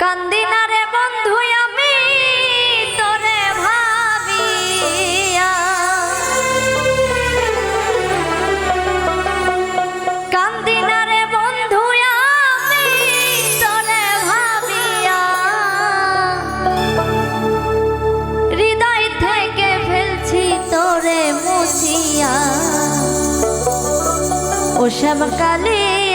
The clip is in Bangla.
কান্দিনারে রে বন্ধু আমি, তোরে ভাবিয়া। কান্দিনারে বন্ধু আমি, তোরে ভাবিয়া। হৃদয় থেকে ফেলছি, তোরে মুছিয়া। ওসব কালী